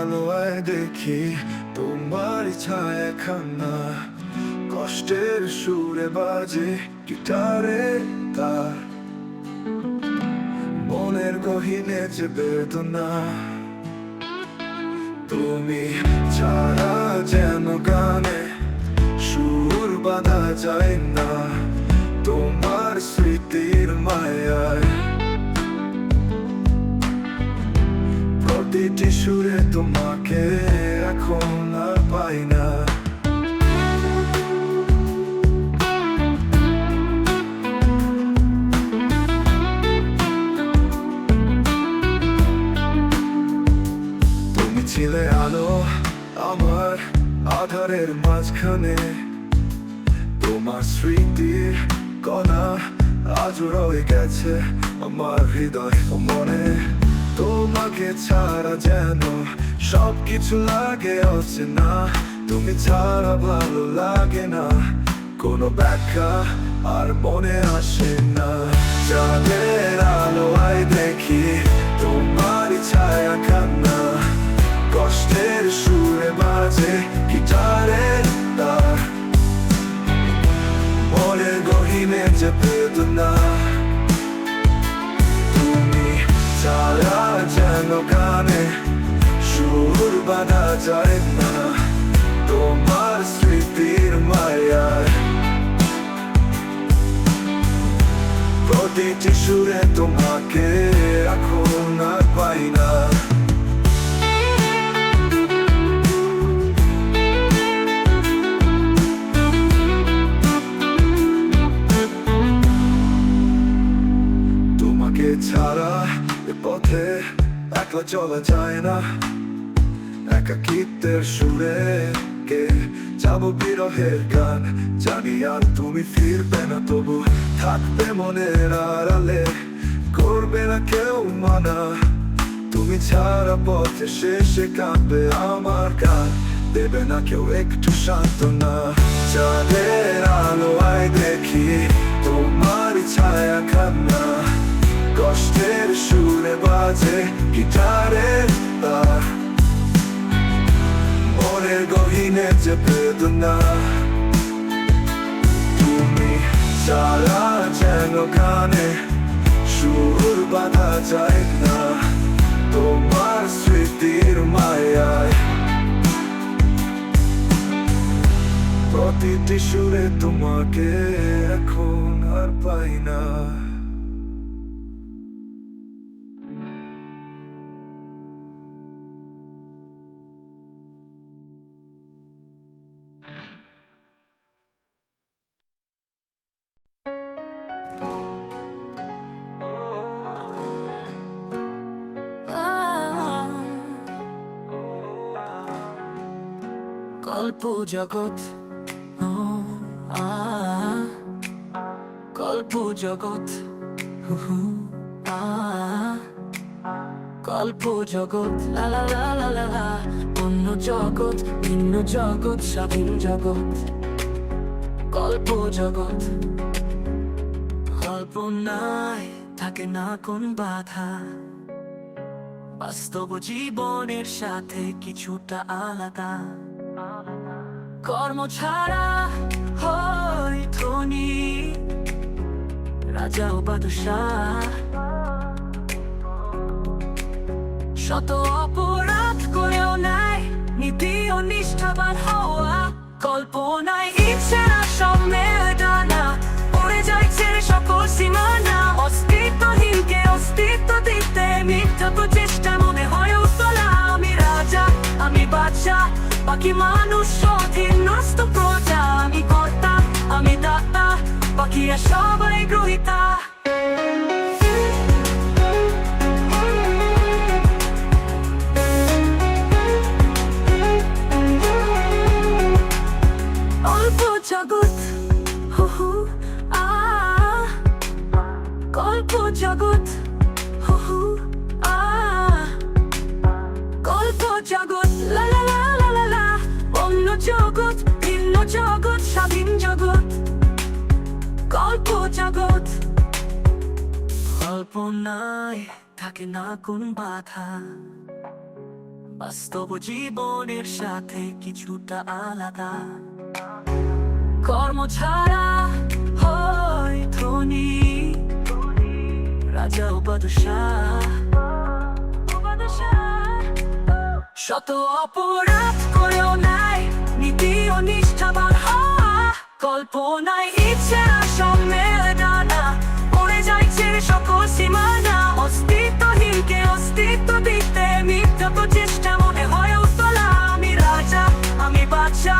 আলোয় দেখি তোমার ছায়া খানা কষ্টের সুরে বাজে গিটারে তার। মনের গহিনে যে বেদনা। তুমি ছাড়া যেন গানে সুর বাঁধা যায় না। তোমার স্মৃতির মায়ায় প্রতিটি সুরে তোমাকে এখন আর পাই না। তুমি ছিলে আলো আমার আধারের মাঝখানে। তোমার স্মৃতির কণা আজও রয়ে গেছে আমার হৃদয় মনে। তোমাকে ছাড়া যেন সব কিছু লাগে তুমি ছাড়া ভালো লাগে না। কোনো ব্যাখ্যা আর মনে আসে না। যাদের আলোয় দেখি তোমারই ছায়া কান্না। কষ্টের সুরে বাজে গিটারের তার। মনের গহিনে যে ছাড়া যেন গানে সুর বাঁধা যায় না। তোমার স্মৃতির মায়ায়। প্রতিটি সুরে তোমাকে এখন আর পাই না। ছাড়া পথে একলা চলা যায় না। একাকিত্বের সুরে কে যাব বিরহের গান। জানি আর তুমি ফিরবে না, তবু থাকবে মনের আড়ালে। করবে না কেউ মানা। তুমি ছাড়া পথে শেষে কাঁদবে আমার গান। দেবে না কেউ একটু শান্ত না আলোয় গহিনে যে বেদনা তুমি সারা যেন গানে সুর বাঁধা যায় না তোমার স্মৃতির মায়ায় প্রতিটি সুরে তোমাকে এখন আর পাই না গল্প জগৎ গল্প জগৎ গল্প জগৎ, লা লা লা লা লা লা, অন্য জগৎ, ভিন্ন জগৎ, স্বাধীন জগৎ, গল্প জগৎ কল্পনায় থাকে না কোন বাধা, বাস্তব জীবনের সাথে কিছুটা আলাদা। কর্ম ছাড়া হয় ধনী রাজা ও বাদশাহ। শত অপরাধ করেও নাই নীতি ও নিষ্ঠাবান হওয়া কল্পনায় ইচ্ছারা সব মেলে ডানা পড়ে যায় ছেড়ে সকল সীমানা। অস্তিত্বহীনকে অস্তিত্ব দিতে মিথ্যা প্রচেষ্টা মনে হয় উত্তলা আমি রাজা, আমি বাদশা বাকি মানুষ স্বাধীন নষ্ট প্রজা আমি কর্তা আমি দাতা বাকি সবাই গ্রহিতা। কল্পনায় থাকে না কোন বাধা। বাস্তব জীবনের সাথে কিছুটা আলাদা। কর্ম ছাড়া হয় ধনী। রাজা উপাদশাহ শত অপরাধ করেও নাই নীতি ও নিষ্ঠাবান হওয়া কল্পনায় ইচ্ছে সকল সীমানা অস্তিত্বহীনকে অস্তিত্ব দিতে মিথ্যা প্রচেষ্টা মনে হয় উত্তলা আমি রাজা, আমি বাচ্চা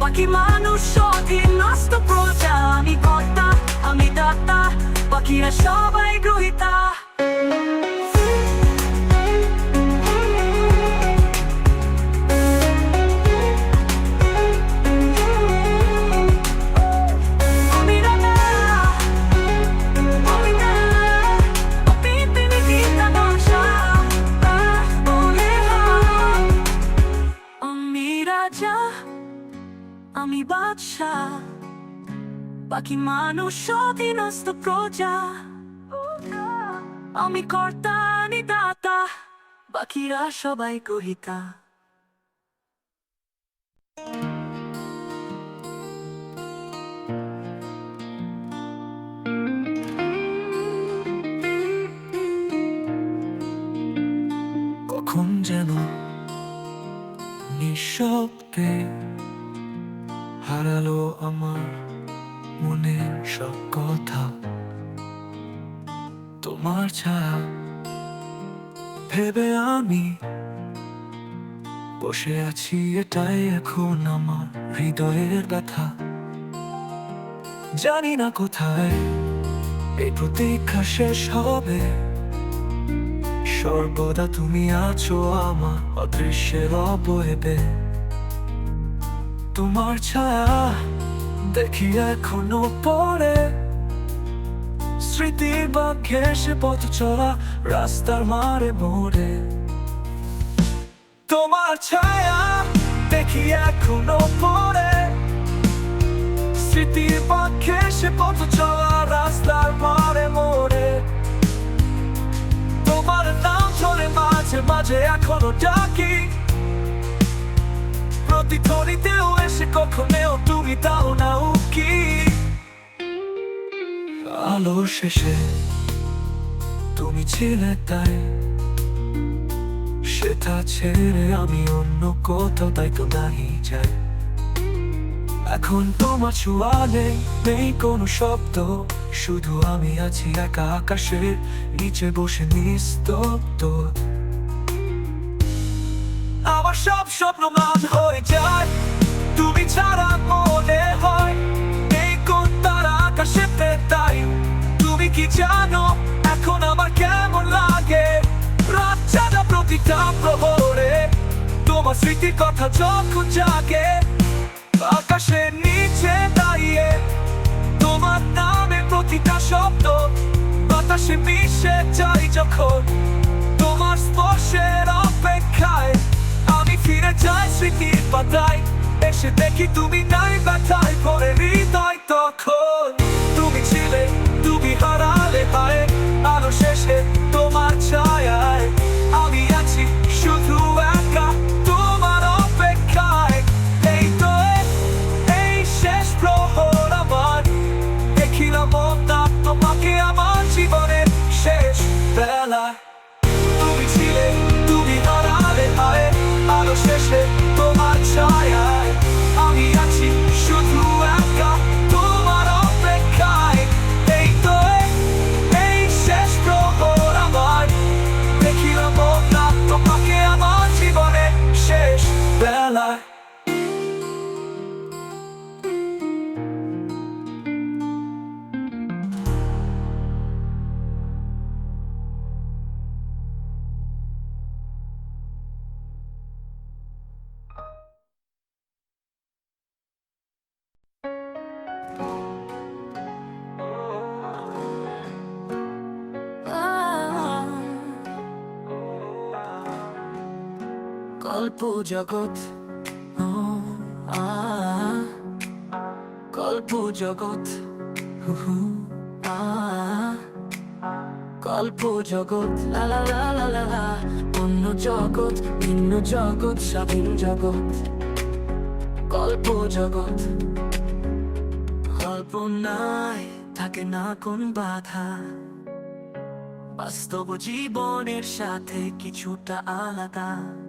বাকি মানুষ স্বাধীন নষ্ট প্রজা। আমি কর্তা, আমি দাতা, বাকিরা সবাই গ্রহিতা। মানুষ প্রজা। আমি কর্তা আমি দাতা বাকিরা সবাই গ্রহিতা। কখন যেন নিঃশব্দে হারালো আমার মনের সব কথা। তোমার ছায়া ভেবে আমি বসে আছি এটাই এখন আমার হৃদয়ের ব্যথা। জানি না কোথায় এই প্রতীক্ষা শেষ হবে। সর্বদা তুমি আছো আমার অদৃশ্যের অবয়বে। তোমার ছায়া দেখি এখনও পরে স্মৃতির বা ঘেসে পথ চলা রাস্তার মারে মোড়ে। তোমার ছায়া দেখি এখনও পরে স্মৃতি বা ঘেসে পথ চলা রাস্তার মারে মোড়ে। তোমার নাম ধরে মাঝে মাঝে এখনও ডাকি। প্রতিধ্বনিতেও এসে কখনেও তুমি দাও না উকি। আলো শেষে তুমি ছিলে তাই, সেটা ছেড়ে আমি অন্য কোথাও তাই তো দাঁড়িয়ে যাই এখন তোমার ছোঁয়া নেই নেই কোনো শব্দ, শুধু আমি আছি একা আকাশের নিচে বসে নিস্তব্ধ। সব স্বপ্ন মান হয়ে যায়। তুমি ছাড়া মনে হয় এই কোন তারা আকাশেতে তাই তুমি কি জানো এখন আমার কেমন লাগে? রাত প্রতিটা প্রহরে, তোমার স্মৃতির কথা যখন জাগে আকাশের নিচে দাঁড়িয়ে, তোমার নামে প্রতিটা শব্দ বাতাসে মিশে যাই যখন স্মৃতির পাতায় এসে দেখি তুমি নাই ব্যথায় পরে হৃদয় তখন। গল্প জগৎ। গল্প জগৎ। গল্প জগৎ। অন্য জগৎ, ভিন্ন জগৎ, স্বাধীন জগৎ। গল্প জগৎ। কল্পনায় থাকে না কোন বাধা। বাস্তব জীবনের সাথে কিছুটা আলাদা।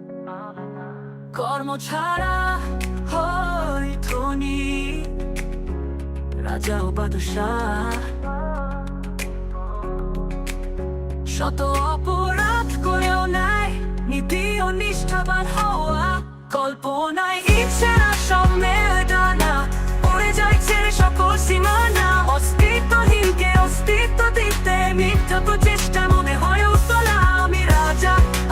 কর্ম ছাড়া হয় ধনী রাজা ও শত অপরাধ করেও নাই নীতি ও নিষ্ঠাবান হওয়া কল্পনায় ইচ্ছেরা সম্মেল ডানা পড়ে যায় ছেড়ে সকল সীমানা। অস্তিত্বহীনকে অস্তিত্ব দিতে মিথ্যা প্রচেষ্টা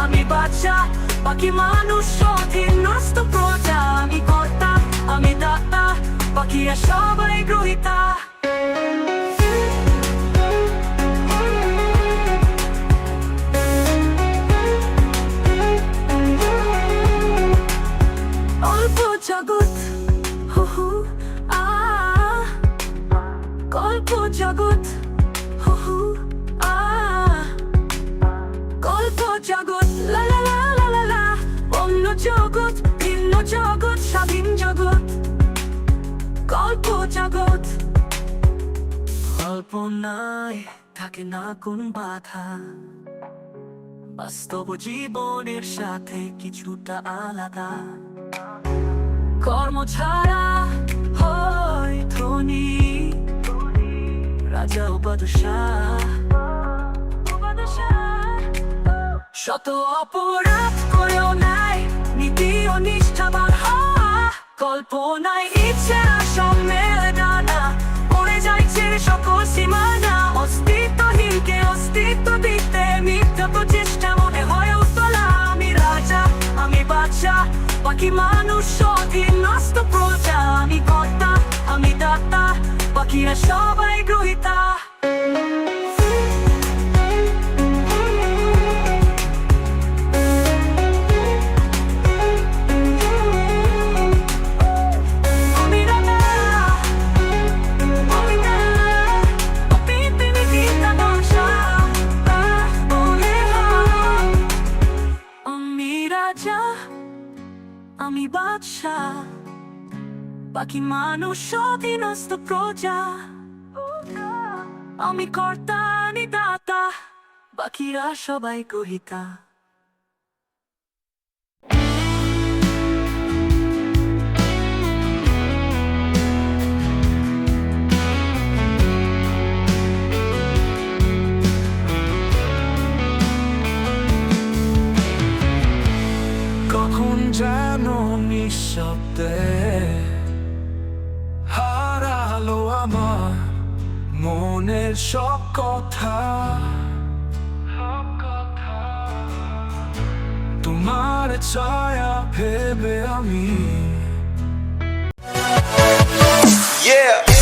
আমি বাদশাহ বাকি মানুষ অধীন নষ্ট প্রজা। আমি কর্তা আমি দাতা বাকি সবাই গ্রহিতা। স্বাধীন জগৎ, গল্প জগৎ। কল্পনায় থাকে না কোন বাধা, বাস্তব জীবনের সাথে কিছুটা আলাদা। কর্ম ছাড়া হয় ধনী, রাজা ও বাদশাহ। শত অপরাধ করেও নাই নীতি ও নিষ্ঠাবান হওয়া কল্পনায় ইচ্ছে সম্মেল ডানা, পড়ে যায় ছেড়ে সকল সীমানা। অস্তিত্বহীনকে অস্তিত্ব দিতে মিথ্যা প্রচেষ্টা মনে হয় উত্তলা। আমি রাজা, আমি বাদশা, বাকি মানুষ অধীন নষ্ট প্রজা। আমি কর্তা, আমি দাতা, বাকিরা সবাই গ্রহিতা। বাকি মানুষ অধীনস্থ প্রজা। আমি কর্তা আমি দাতা বাকিরা সবাই গ্রহিতা। কখন যেন নিঃশব্দে মনের সব কথা তোমার ছায়া ভেবে আমি Yeah.